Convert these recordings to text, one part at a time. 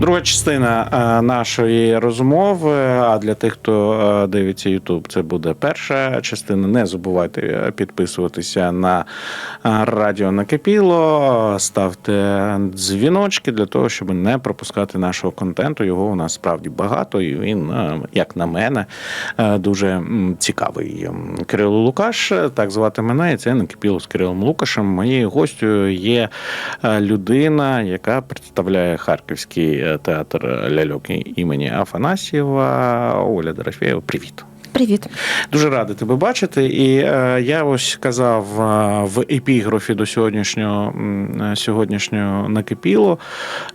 Друга частина е, нашої розмови. А для тих, хто е, дивиться YouTube, це буде перша частина. Не забувайте е, підписуватися на радіо Накипіло, ставте дзвіночки для того, щоб не пропускати нашого контенту. Його у нас справді багато, і він, як на мене, дуже цікавий. Кирило Лукаш, так звати мене, і це Накипіло з Кирилом Лукашем. Моєю гостю є людина, яка представляє Харківський театр ляльок імені Афанасьєва. Оля Дорофєєва, привіт. Привіт. Дуже радий тебе бачити. І е, я ось казав е, в епіграфі до сьогоднішнього е, сьогоднішнього накипіло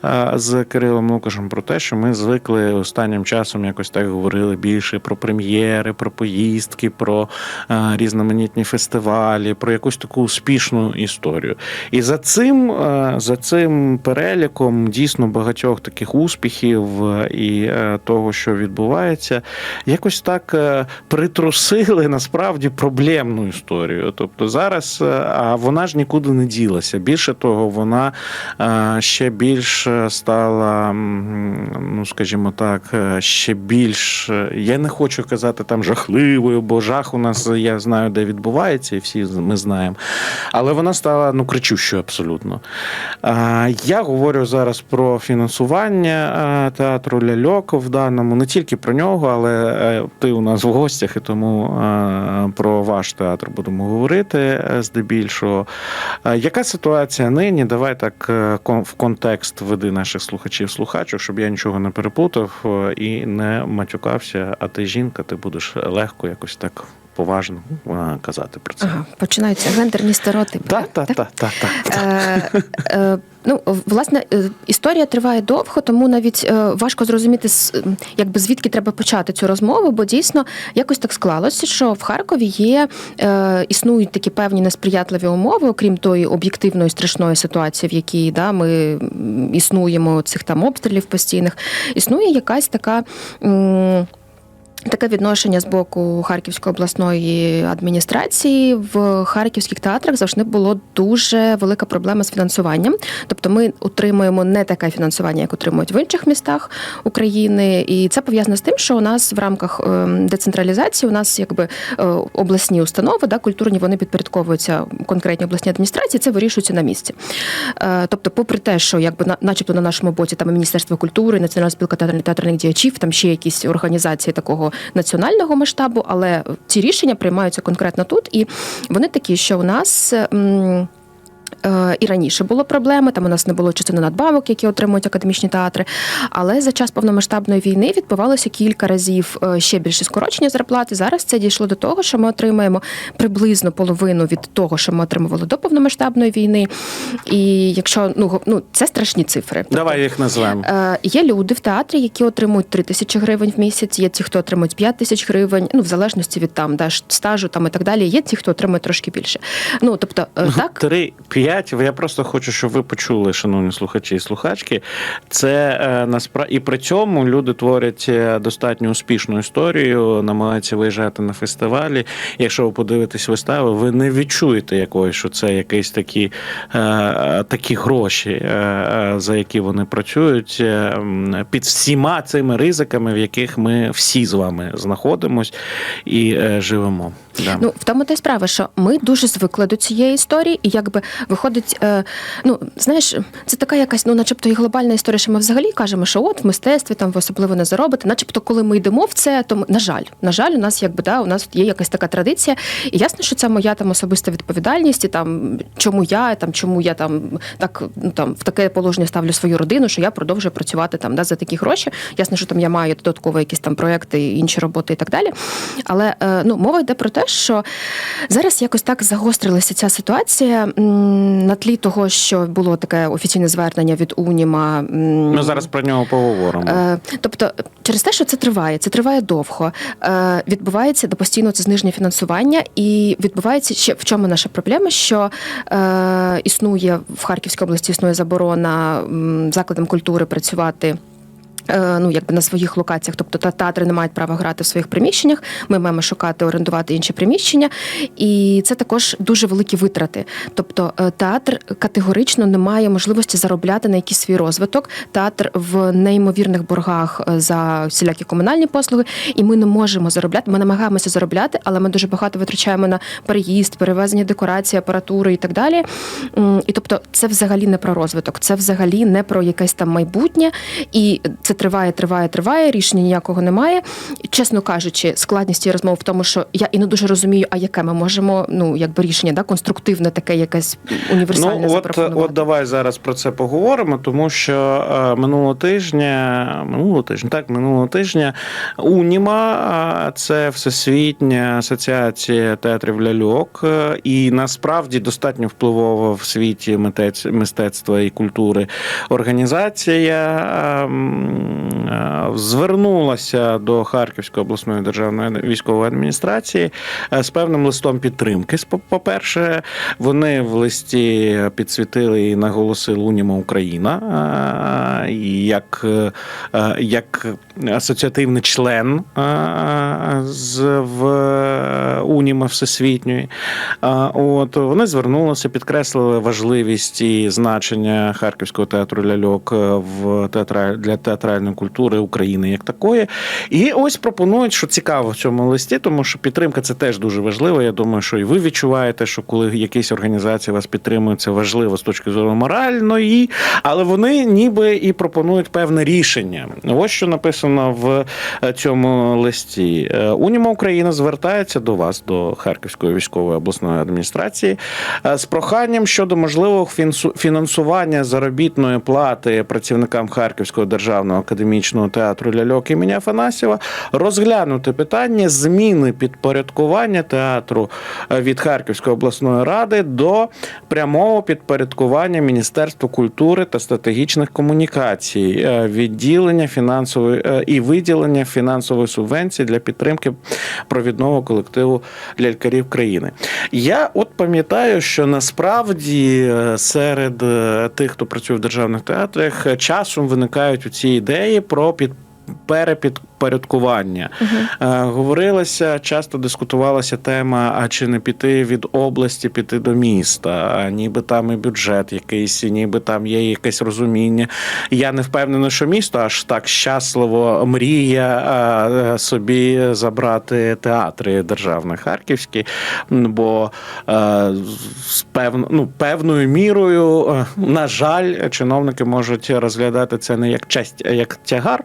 е, з Кирилом Лукашем про те, що ми звикли останнім часом якось так говорили більше про прем'єри, про поїздки, про е, різноманітні фестивалі, про якусь таку успішну історію. І за цим, е, за цим переліком дійсно багатьох таких успіхів е, і е, того, що відбувається, якось так притрусили насправді проблемну історію. Тобто зараз е, а вона ж нікуди не ділася. Більше того, вона е, ще більш стала, ну скажімо так, е, ще більш. е, Я не хочу казати там жахливою, бо жах у нас я знаю, де відбувається, і всі ми знаємо. Але вона стала ну кричущою абсолютно. Е, Я говорю зараз про фінансування е, театру ляльок в даному, не тільки про нього, але е, ти у нас в гостях, і тому е, про ваш театр будемо говорити е, здебільшого. Е, Яка ситуація нині? Давай так в контекст веди наших слухачів слухачів, щоб я нічого не переплутав е, і не матюкався. А ти жінка, ти будеш легко якось так поважно е, казати про це. Ага, починаються гендерні стереотипи. Так, так, так, так, так. Е, е, ну, власне, е, історія триває довго, тому навіть е, важко зрозуміти, якби звідки треба почати цю розмову, бо дійсно якось так склалося, що в Харкові є е, існують такі певні несприятливі умови, окрім тої об'єктивної страшної ситуації, в якій да, ми існуємо цих там обстрілів постійних. Існує якась така. Таке відношення з боку Харківської обласної адміністрації в харківських театрах завжди було дуже велика проблема з фінансуванням. Тобто ми отримуємо не таке фінансування, як отримують в інших містах України, і це пов'язано з тим, що у нас в рамках ем, децентралізації у нас якби е, обласні установи, да, культурні вони підпорядковуються конкретній обласній адміністрації. Це вирішується на місці. Е, Тобто, попри те, що якби на- начебто на нашому боці там Міністерство культури, Національна спілка театральних діячів, там ще якісь організації такого національного масштабу, але ці рішення приймаються конкретно тут, і вони такі, що у нас. м, Е, і раніше було проблеми. Там у нас не було частини надбавок, які отримують академічні театри. Але за час повномасштабної війни відбувалося кілька разів е, ще більше скорочення зарплати. Зараз це дійшло до того, що ми отримаємо приблизно половину від того, що ми отримували до повномасштабної війни. І якщо ну ну це страшні цифри, давай їх назвемо. Е, є люди в театрі, які отримують 3 тисячі гривень в місяць. Є ті, хто отримують 5 тисяч гривень, ну в залежності від там да, стажу там і так далі. Є ті, хто отримує трошки більше. Ну тобто ну, так 3-5 плагіатів. Я просто хочу, щоб ви почули, шановні слухачі і слухачки. Це е, насправді і при цьому люди творять е, достатньо успішну історію, намагаються виїжджати на фестивалі. Якщо ви подивитесь вистави, ви не відчуєте якоїсь, що це якісь такі е, такі гроші, за які вони працюють під всіма цими ризиками, в яких ми всі з вами знаходимось і живемо. Ну, в тому та й справа, що ми дуже звикли до цієї історії, і якби виходить, е, ну знаєш, це така якась, ну, начебто, і глобальна історія, що ми взагалі кажемо, що от в мистецтві там ви особливо не заробите. Начебто, коли ми йдемо в це, то на жаль, на жаль, у нас якби да, у нас є якась така традиція. І ясно, що це моя там особиста відповідальність, і там чому я там, чому я там так ну там в таке положення ставлю свою родину, що я продовжую працювати там да, за такі гроші. Ясно, що там я маю додатково якісь там проекти, інші роботи і так далі. Але е, ну, мова йде про те, що зараз якось так загострилася ця ситуація на тлі того, що було таке офіційне звернення від Уніма. Ми зараз про нього поговоримо. Е, Тобто, через те, що це триває, це триває довго. е, Відбувається до постійно це зниження фінансування, і відбувається ще в чому наша проблема, що е, існує в Харківській області існує заборона закладам культури працювати. Е, ну якби на своїх локаціях, тобто театри не мають права грати в своїх приміщеннях. Ми маємо шукати орендувати інші приміщення, і це також дуже великі витрати. Тобто е, театр категорично не має можливості заробляти на якийсь свій розвиток. Театр в неймовірних боргах е, за всілякі комунальні послуги, і ми не можемо заробляти. Ми намагаємося заробляти, але ми дуже багато витрачаємо на переїзд, перевезення декорації, апаратури і так далі. І тобто, це взагалі не про розвиток, це взагалі не про якесь там майбутнє, і це триває, триває, триває. Рішення ніякого немає. І, Чесно кажучи, складність цієї розмови в тому, що я і не дуже розумію, а яке ми можемо, ну якби рішення, да, конструктивне, таке якесь універсальне Ну, от, запропонувати. от давай зараз про це поговоримо, тому що е, минулого тижня, минулого тижня, так, минулого тижня Уніма, це Всесвітня асоціація театрів ляльок, е, і насправді достатньо впливова в світі митець, мистецтва і культури організація е, е, звернулася до Харківської обласної державної військової адміністрації е, з певним листом підтримки. По-перше, вони в листі підсвітили і наголосили Уніма Україна е, як, е, як асоціативний член з в Уніма Всесвітньої. От вони звернулися, підкреслили важливість і значення Харківського театру ляльок в театра для театральної культури України як такої. І ось пропонують, що цікаво в цьому листі, тому що підтримка це теж дуже важливо. Я думаю, що і ви відчуваєте, що коли якісь організації вас підтримують, це важливо з точки зору моральної, але вони ніби і пропонують певне рішення. Ось що написано в е, цьому листі. Е, Уніма Україна звертається до вас, до Харківської військової обласної адміністрації, е, з проханням щодо можливого фінансування заробітної плати працівникам Харківського державного академічного театру ляльок імені Афанасьєва розглянути питання зміни підпорядкування театру е, від Харківської обласної ради до прямого підпорядкування Міністерства культури та стратегічних комунікацій, е, відділення фінансової е, і виділення фінансової субвенції для підтримки провідного колективу лялькарів країни. Я от пам'ятаю, що насправді серед тих, хто працює в державних театрах, часом виникають у ці ідеї про під. Перепідпорядкування Е, говорилося, часто дискутувалася тема: а чи не піти від області, піти до міста? Ніби там і бюджет якийсь, ніби там є якесь розуміння. Я не впевнений, що місто аж так щасливо мріє е, собі забрати театри державні харківські, бо е, з певно, ну, певною мірою, е, на жаль, чиновники можуть розглядати це не як честь, а як тягар.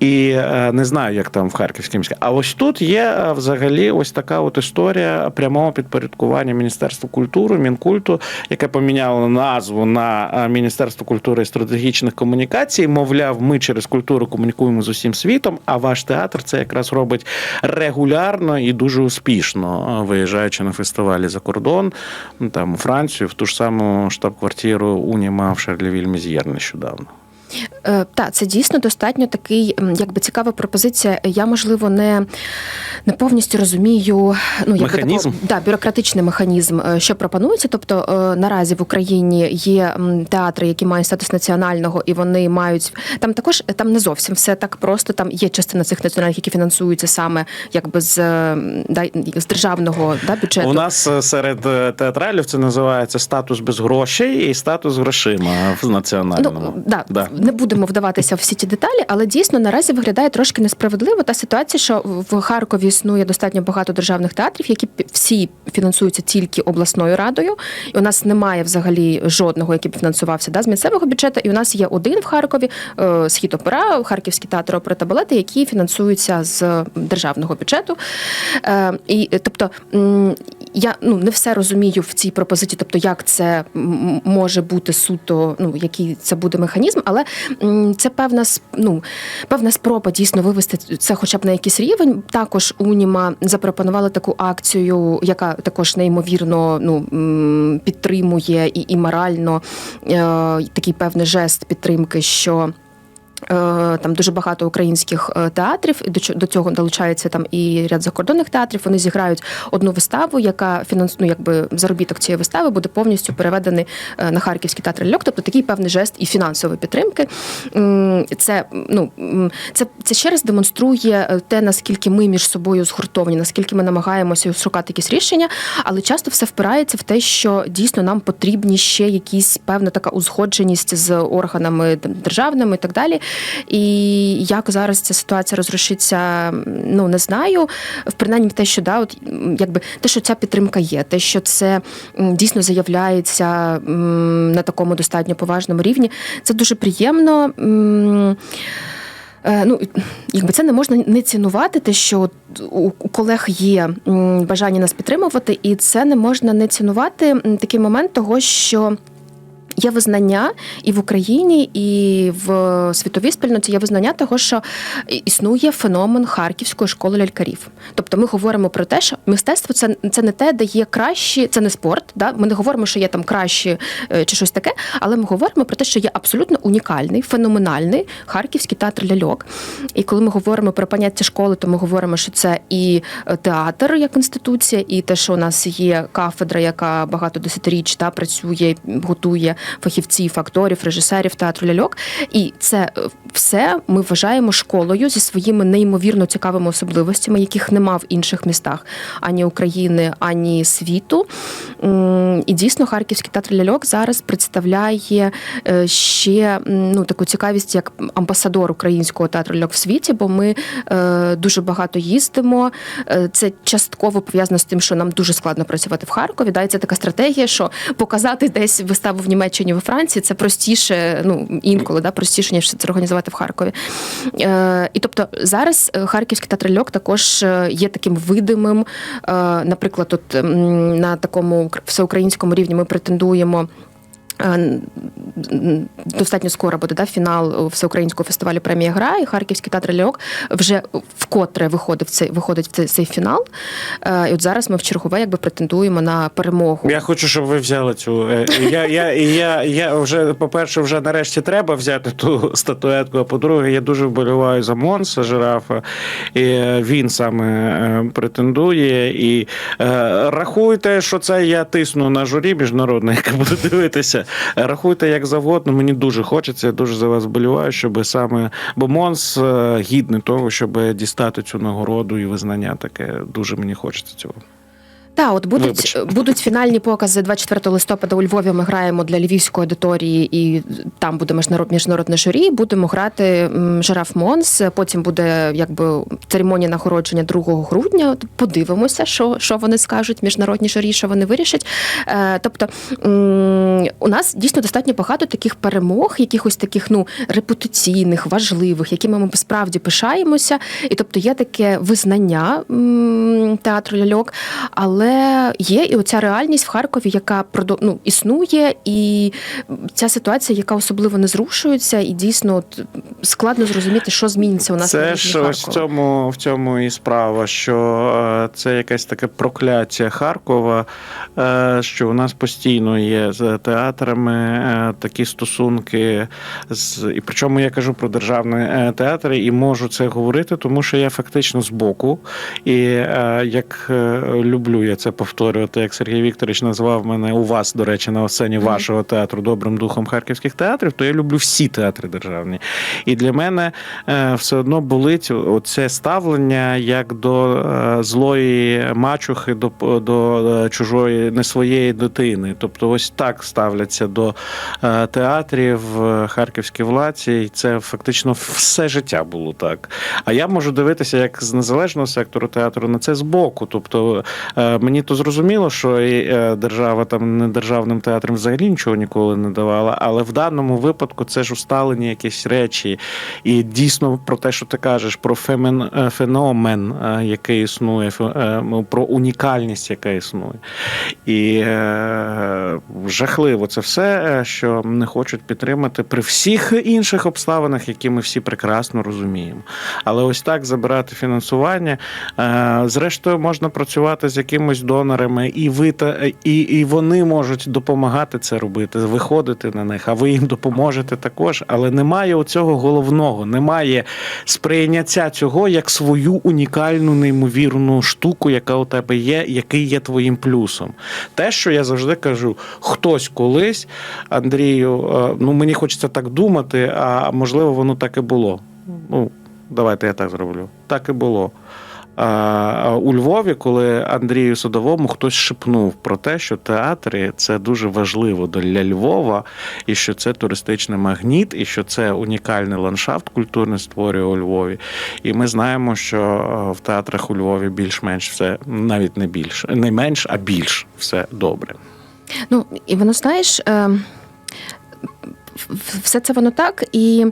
І е, не знаю, як там в Харківській міській. А ось тут є е, взагалі ось така от історія прямого підпорядкування Міністерства культури, Мінкульту, яке поміняло назву на е, Міністерство культури і стратегічних комунікацій. Мовляв, ми через культуру комунікуємо з усім світом, а ваш театр це якраз робить регулярно і дуже успішно, е, виїжджаючи на фестивалі за кордон, там у Францію, в ту ж саму штаб-квартиру Уніма в Шарлівіль Міз'єр нещодавно. Е, Так, це дійсно достатньо такий, якби цікава пропозиція. Я можливо не, не повністю розумію ну якби Механізм? такого- да, бюрократичний механізм, е, що пропонується. Тобто е, наразі в Україні є театри, які мають статус національного, і вони мають там також там не зовсім все так просто. Там є частина цих національних, які фінансуються саме якби з, да, з державного да, бюджету. У нас серед театралів це називається статус без грошей і статус грошима в національному. Ну, да, Да. Не будемо вдаватися в всі ті деталі, але дійсно наразі виглядає трошки несправедливо та ситуація, що в Харкові існує достатньо багато державних театрів, які всі фінансуються тільки обласною радою. І у нас немає взагалі жодного, який б фінансувався да, з місцевого бюджету. І у нас є один в Харкові е, схід опера, Харківський театр опери та балети, які фінансуються з державного бюджету. Е, І тобто я ну не все розумію в цій пропозиції, тобто як це може бути суто, ну який це буде механізм, але це певна ну, певна спроба дійсно вивести це, хоча б на якийсь рівень. Також Уніма запропонували таку акцію, яка також неймовірно ну підтримує і, і морально е, такий певний жест підтримки, що. Е, Там дуже багато українських е, театрів, і до цього долучається там і ряд закордонних театрів. Вони зіграють одну виставу, яка фінанс... ну, якби заробіток цієї вистави буде повністю переведений е, на Харківський театр ляльок, тобто такий певний жест і фінансової підтримки. Це ну це, це ще раз демонструє те, наскільки ми між собою згуртовані, наскільки ми намагаємося шукати якісь рішення, але часто все впирається в те, що дійсно нам потрібні ще якісь певна така узгодженість з органами державними і так далі. І як зараз ця ситуація розрушиться, ну не знаю. В принаймні те, що да, от якби те, що ця підтримка є, те, що це дійсно заявляється на такому достатньо поважному рівні, це дуже приємно. Е, Ну, якби це не можна не цінувати, те, що у у колег є бажання нас підтримувати, і це не можна не цінувати такий момент того, що. Є визнання і в Україні, і в світовій спільноті є визнання того, що існує феномен харківської школи лялькарів. Тобто ми говоримо про те, що мистецтво це, це не те, де є кращі, це не спорт. Да? Ми не говоримо, що є там кращі е, чи щось таке, але ми говоримо про те, що є абсолютно унікальний, феноменальний харківський театр ляльок. І коли ми говоримо про поняття школи, то ми говоримо, що це і е, театр як інституція, і те, що у нас є кафедра, яка багато десятиріч та працює, готує фахівців, акторів, режисерів театру ляльок. І це е, все ми вважаємо школою зі своїми неймовірно цікавими особливостями, яких нема в інших містах ані України, ані світу. І дійсно Харківський театр ляльок зараз представляє е, ще ну таку цікавість як амбасадор українського театру ляльок в світі, бо ми е, дуже багато їздимо. Це частково пов'язано з тим, що нам дуже складно працювати в Харкові. Да, і це така стратегія, що показати десь виставу в Німеччині, во Франції це простіше, ну інколи да, простіше, ніж це організувати в Харкові. Е, І тобто зараз е, Харківський театр льок також е, є таким видимим. Е, Наприклад, от на такому всеукраїнському рівні ми претендуємо. Е, Достатньо скоро буде да, фінал всеукраїнського фестивалю премія Гра, і Харківський театр ляльок вже вкотре виходить в цей виходить в цей, цей фінал. Е, І от зараз ми в чергове якби претендуємо на перемогу. Я хочу, щоб ви взяли цю. е, Я, я, я, я вже, по-перше, вже нарешті треба взяти ту статуетку. А по-друге, я дуже вболіваю за Монса жирафа. І він саме претендує. І рахуйте, що це я тисну на журі міжнародне, яке буде дивитися. Рахуйте як завгодно. Мені дуже хочеться, я дуже за вас болюваю, щоб саме. Бо Монс е, гідний того, щоб дістати цю нагороду і визнання таке. Дуже мені хочеться цього. Так, от будуть, будуть фінальні покази 24 листопада у Львові. Ми граємо для львівської аудиторії, і там буде міжнародне журі. Будемо грати жираф Монс. Потім буде якби церемонія нагородження 2 грудня. Подивимося, що, що вони скажуть, міжнародні журі, що вони вирішать. Е, тобто у нас дійсно достатньо багато таких перемог, якихось таких ну репутаційних, важливих, якими ми справді пишаємося. І тобто є таке визнання театру ляльок, але є і оця реальність в Харкові, яка ну, існує, і ця ситуація, яка особливо не зрушується, і дійсно от, складно зрозуміти, що зміниться у нас на Це ж ось в цьому, в цьому і справа, що е, це якесь таке прокляття Харкова, е, що у нас постійно є з театрами е, такі стосунки. З, і причому я кажу про державні театри і можу це говорити, тому що я фактично збоку. І е, як люблю я це повторювати, як Сергій Вікторович назвав мене у вас, до речі, на сцені Мгм. вашого театру добрим духом харківських театрів, то я люблю всі театри державні. І для мене е, все одно болить оце ставлення як до е, злої мачухи, до, до е, чужої не своєї дитини. Тобто, ось так ставляться до е, театрів е, харківські владці, і це фактично все життя було так. А я можу дивитися як з незалежного сектору театру на це збоку. Тобто мені то зрозуміло, що е, держава там не державним театрам взагалі нічого ніколи не давала, але в даному випадку це ж усталені якісь речі. І дійсно про те, що ти кажеш, про фемен, е, феномен, е, який існує, ну, про унікальність, яка існує. І е, жахливо це все, що не хочуть підтримати при всіх інших обставинах, які ми всі прекрасно розуміємо. Але ось так забирати фінансування. е, Зрештою, можна працювати з якимось донорами, і ви та і, і вони можуть допомагати це робити, виходити на них, а ви їм допоможете також. Але немає оцього головного, немає сприйняття цього як свою унікальну, неймовірну штуку, яка у тебе є, який є твоїм плюсом. Те, що я завжди кажу, хтось колись, Андрію, е, ну мені хочеться так думати, а можливо, воно так і було. Ну, давайте я так зроблю. Так і було. У Львові, коли Андрію Садовому хтось шепнув про те, що театри це дуже важливо для Львова, і що це туристичний магніт, і що це унікальний ландшафт культурний створює у Львові. І ми знаємо, що е, в театрах у Львові більш-менш все навіть не більше, не менш, а більш все добре. Ну і воно знаєш, е, все це воно так і.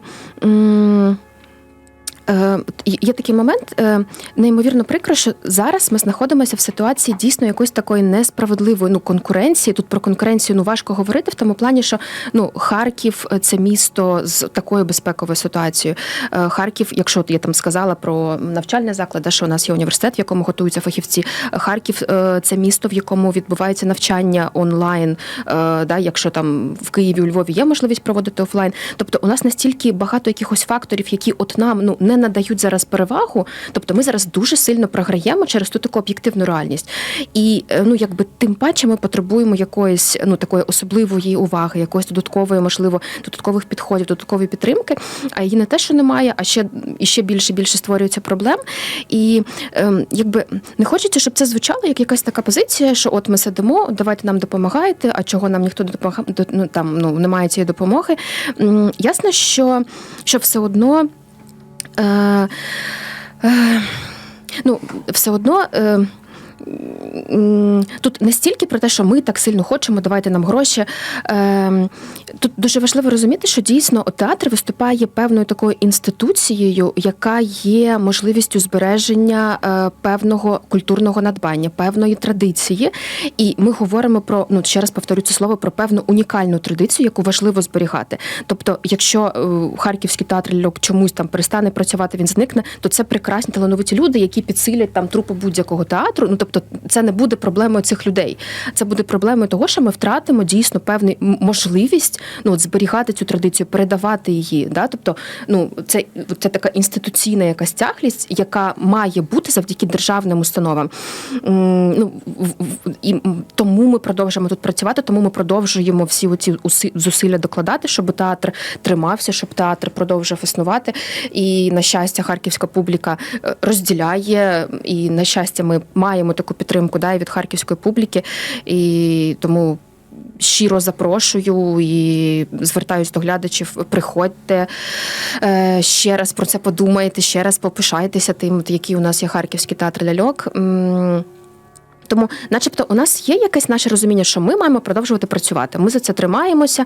Є такий момент, е, неймовірно прикро, що зараз ми знаходимося в ситуації дійсно якоїсь такої несправедливої ну, конкуренції. Тут про конкуренцію ну важко говорити в тому плані, що ну Харків е, це місто з такою безпековою ситуацією. Е, Харків, якщо я там сказала про навчальний заклад, що у нас є університет, в якому готуються фахівці. Харків е, це місто, в якому відбувається навчання онлайн. е, Да, якщо там в Києві, у Львові є можливість проводити офлайн. Тобто, у нас настільки багато якихось факторів, які от нам ну не надають зараз перевагу. Тобто, ми зараз дуже сильно програємо через ту таку об'єктивну реальність. І е, ну якби тим паче ми потребуємо якоїсь ну такої особливої уваги, якоїсь додаткової, можливо, додаткових підходів, додаткової підтримки. А її не те, що немає, а ще і ще більше більше створюється проблем. І ем, якби не хочеться, щоб це звучало як якась така позиція, що от ми сидимо, давайте нам допомагаєте, а чого нам ніхто допомагає, ну там ну немає цієї допомоги. Ясно, що, що все одно. Е, е, ну, все одно. Е, Тут не стільки про те, що ми так сильно хочемо, давайте нам гроші. Ем, Тут дуже важливо розуміти, що дійсно театр виступає певною такою інституцією, яка є можливістю збереження е, певного культурного надбання, певної традиції. І ми говоримо про ну ще раз повторю це слово про певну унікальну традицію, яку важливо зберігати. Тобто, якщо е, харківський театр ляльок чомусь там перестане працювати, він зникне, то це прекрасні талановиті люди, які підсилять там трупи будь-якого театру. Ну тобто, це не буде проблемою цих людей. Це буде проблемою того, що ми втратимо дійсно певну можливість ну от зберігати цю традицію, передавати її. Да? Тобто, ну це, це така інституційна якась тяглість, яка має бути завдяки державним установам. Ну і тому ми продовжуємо тут працювати, тому ми продовжуємо всі уси- зусилля докладати, щоб театр тримався, щоб театр продовжував існувати. І на щастя, харківська публіка е, розділяє. І на щастя, ми маємо таку підтримку да, і від харківської публіки. І тому. Щиро запрошую і звертаюсь до глядачів. Приходьте е, ще раз про це подумайте, ще раз попишайтеся тим, які у нас є харківський театр ляльок. Тому, начебто, у нас є якесь наше розуміння, що ми маємо продовжувати працювати. Ми за це тримаємося.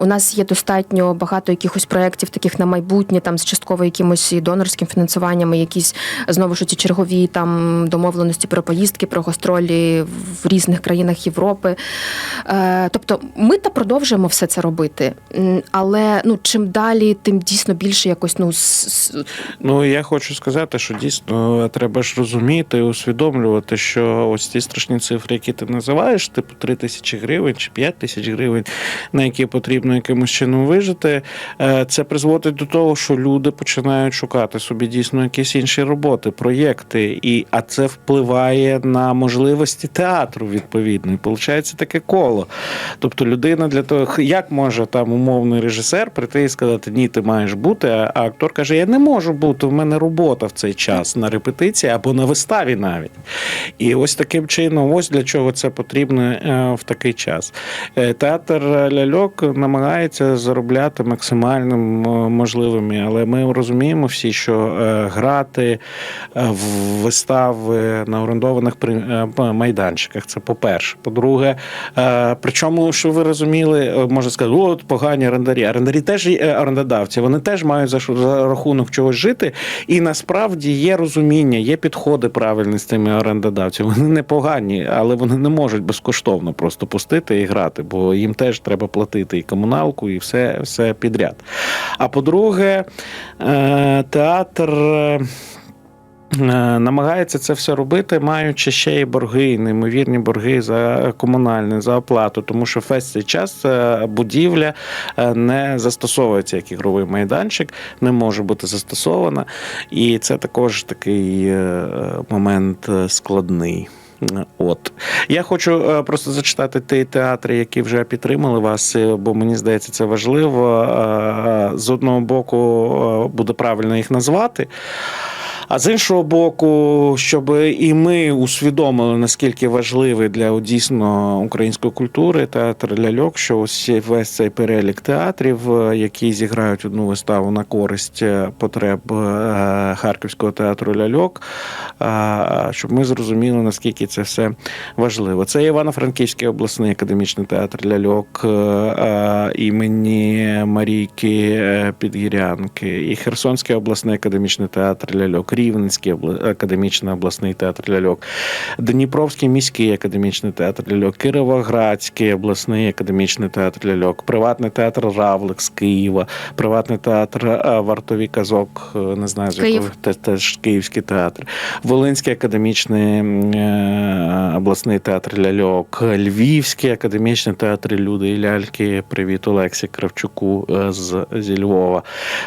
У нас є достатньо багато якихось проєктів, таких на майбутнє, там з частково якимось і донорським фінансуванням, якісь знову ж ці чергові там домовленості про поїздки, про гастролі в різних країнах Європи. Е, Тобто, ми та продовжуємо все це робити. Але ну чим далі, тим дійсно більше якось ну Ну я хочу сказати, що дійсно треба ж розуміти усвідомлювати, що ось ці страшні цифри, які ти називаєш, типу 3 тисячі гривень чи 5 тисяч гривень, на які потрібно якимось чином вижити, е, це призводить до того, що люди починають шукати собі дійсно якісь інші роботи, проєкти, і а це впливає на можливості театру відповідно. І виходить таке коло. Тобто людина для того, як може там умовний режисер прийти і сказати, ні, ти маєш бути, а актор каже, я не можу бути, в мене робота в цей час на репетиції або на виставі навіть. І ось таким чином, ось для чого це потрібно е, в такий час. Е, Театр ляльок намагається заробляти максимально м- можливими, але ми розуміємо всі, що е, грати е, в вистави на орендованих е, майданчиках це по-перше. По-друге, е, Е, Причому, що ви розуміли, е, можна сказати, от погані орендарі. Орендарі теж е, орендодавці, вони теж мають за рахунок чогось жити. І насправді є розуміння, є підходи правильні з тими орендодавцями. Вони не погані, але вони не можуть безкоштовно просто пустити і грати, бо їм теж треба платити і комуналку, і все, все підряд. А по-друге, е, театр. е, Намагається це все робити, маючи ще й борги, неймовірні борги за комунальне, за оплату, тому що весь цей час е, будівля не застосовується як ігровий майданчик, не може бути застосована. І це також такий момент складний. От я хочу е, просто зачитати ті театри, які вже підтримали вас, е, бо мені здається, це важливо. Е, З одного боку, буде правильно їх назвати. А з іншого боку, щоб і ми усвідомили, наскільки важливий для дійсно української культури театр ляльок, що ось весь цей перелік театрів, е, які зіграють одну виставу на користь е, потреб е, Харківського театру ляльок, щоб ми зрозуміли, наскільки це все важливо. Це Івано-Франківський обласний академічний театр ляльок імені Марійки Підгірянки, і Херсонський обласний академічний театр ляльок, Рівненський академічний обласний театр ляльок, Дніпровський міський академічний театр ляльок, Кіровоградський обласний академічний театр ляльок, приватний театр Равлик з Києва, приватний театр е, Вартові казок, е, не знаю, з якого теж Київський театр, Волинський академічний е, обласний театр ляльок, Львівський академічний театр Люди і ляльки. Привіт Олексі Кравчуку з, зі Львова.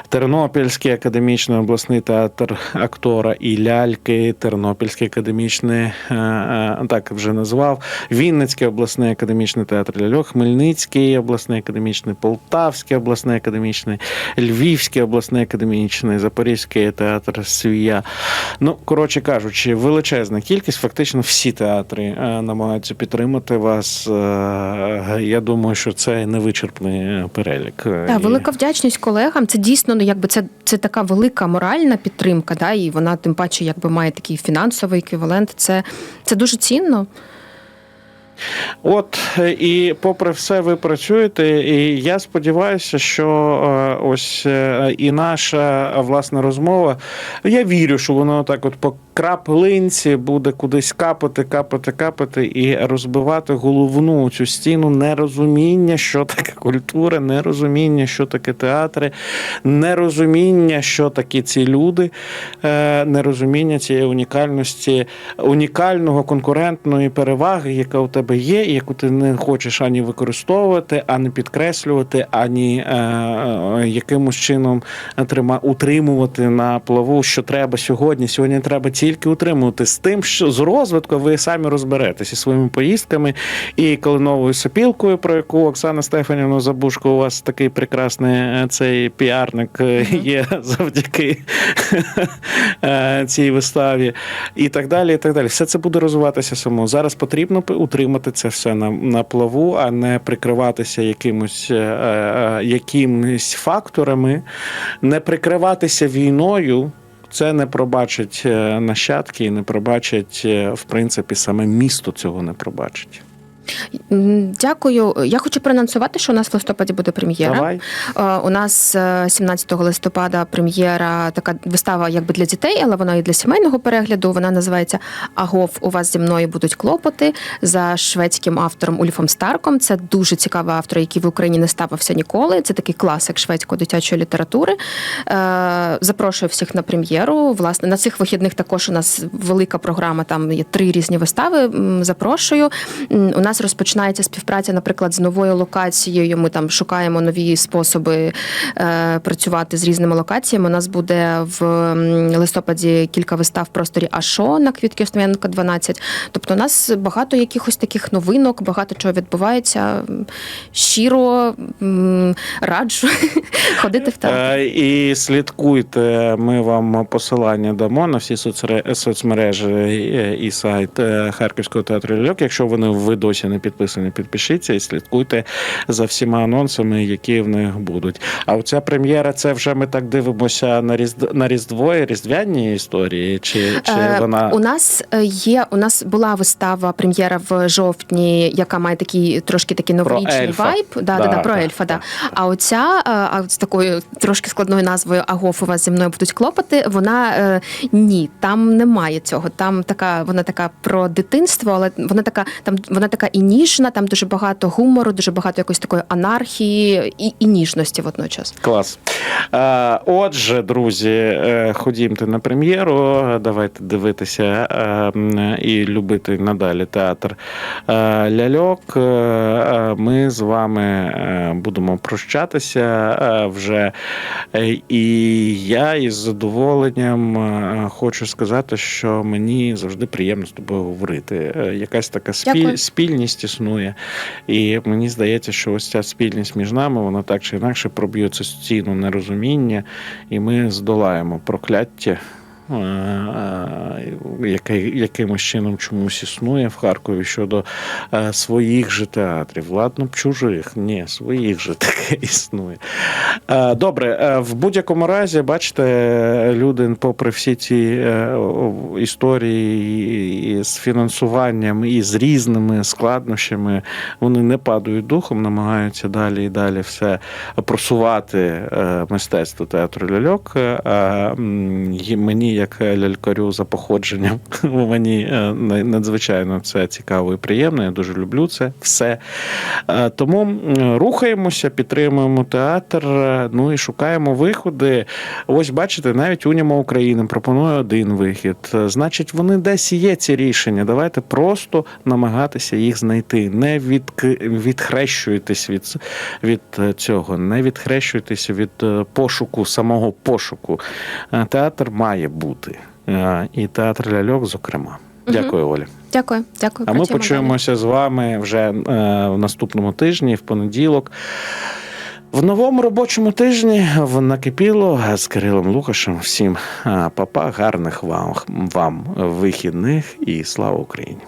Тернопільський академічний обласний театр актора і ляльки, Тернопільський академічний, е, е, так вже назвав, Вінницький обласний академічний театр ляльок, Хмельницький обласний академічний, Полтавський обласний академічний, Львівський обласний академічний, Запорізький театр Свія. Ну, коротше кажучи, величезна кількість, фактично всі театри е, намагаються підтримати вас. Я думаю, що це невичерпний перелік. Так, велика вдячність колегам. Це дійсно ну якби це, це така велика моральна підтримка, да, і вона тим паче якби має такий фінансовий еквівалент. Це, це дуже цінно. От і попри все, ви працюєте, і я сподіваюся, що е, ось е, і наша власна розмова. Я вірю, що воно так, от краплинці буде кудись капати, капати, капати і розбивати головну цю стіну нерозуміння, що таке культура, нерозуміння, що таке театри, нерозуміння, що такі ці люди, е, нерозуміння цієї унікальності, унікального конкурентної переваги, яка у тебе є, яку ти не хочеш ані використовувати, ані підкреслювати, ані е, е, якимось чином утримувати на плаву, що треба сьогодні. Сьогодні треба тільки утримувати з тим, що з розвитком ви самі розберетеся своїми поїздками і калиновою сопілкою, про яку Оксана Стефанівна Забушко, у вас такий прекрасний е, цей піарник е, є завдяки е, цій виставі, і так далі. і так далі. Все це буде розвиватися само. Зараз потрібно утримати це все на, на плаву, а не прикриватися якимось, якимись факторами, не прикриватися війною. Це не пробачить е, нащадки і не пробачить, е, в принципі, саме місто цього не пробачить. Дякую. Я хочу проанонсувати, що у нас в листопаді буде прем'єра. Давай. Е, У нас е, 17 листопада прем'єра, така вистава якби для дітей, але вона і для сімейного перегляду. Вона називається Агов. У вас зі мною будуть клопоти за шведським автором Ульфом Старком. Це дуже цікавий автор, який в Україні не ставився ніколи. Це такий класик шведської дитячої літератури. Е, Запрошую всіх на прем'єру. Власне, на цих вихідних також у нас велика програма. Там є три різні вистави. Запрошую. У нас розпочинається співпраця, наприклад, з новою локацією. Ми там шукаємо нові способи е, працювати з різними локаціями. У нас буде в листопаді кілька вистав в просторі Ашо на Квітки Остров'янка 12. Тобто, у нас багато якихось таких новинок, багато чого відбувається. Щиро раджу ходити в театр. Е, І слідкуйте, ми вам посилання дамо на всі соцмережі е, і сайт е, Харківського театру ляльок. Якщо вони ви досі досі не підписані, підпишіться і слідкуйте за всіма анонсами, які в них будуть. А оця прем'єра, це вже ми так дивимося на різдво, на різдво і різдвяні історії, чи, чи Е, вона У нас е, є, у нас була вистава прем'єра в жовтні, яка має такий трошки такий новорічний вайб. Да, да, Да, да, про так, ельфа. Да. так, А оця е, а з такою трошки складною назвою Агофова зі мною будуть клопоти. Вона ні, там немає цього. Там така, вона така про дитинство, але вона така, там вона така і ніжна, там дуже багато гумору, дуже багато якоїсь такої анархії і, і ніжності водночас. Клас. Е, Отже, друзі, е, ходімте на прем'єру. Давайте дивитися е, і любити надалі театр е, ляльок. Е, Ми з вами будемо прощатися е, вже. Е, І я із задоволенням хочу сказати, що мені завжди приємно з тобою говорити. Е, Якась така спіль, Дякую. Спільність існує. І мені здається, що ось ця спільність між нами, вона так чи інакше проб'є стіну нерозуміння, і ми здолаємо прокляття. Е, е, якимось чином чомусь існує в Харкові щодо е, своїх же театрів, ладно б чужих, ні, своїх же таке існує. Добре, в будь-якому разі, бачите, люди, попри всі ці історії з фінансуванням, і з різними складнощами, вони не падають духом, намагаються далі і далі все просувати мистецтво театру ляльок. Мені, як лялькарю за походженням, мені е, надзвичайно це цікаво і приємно. Я дуже люблю це все. Е, Тому рухаємося, підтримуємо театр, е, ну і шукаємо виходи. Ось бачите, навіть Уніма України пропонує один вихід. Е, Значить, вони десь є ці рішення. Давайте просто намагатися їх знайти. Не від, відхрещуйтесь від, від е, цього, не відхрещуйтеся від е, пошуку, самого пошуку. Е, Театр має бути. Е, І театр ляльок, зокрема. Дякую, Оля. Дякую, дякую. А ми почуємося далі. з вами вже е, в наступному тижні, в понеділок. В новому робочому тижні в накипіло з Кирилом Лукашем. Всім е, папа, гарних вам, вам вихідних і слава Україні!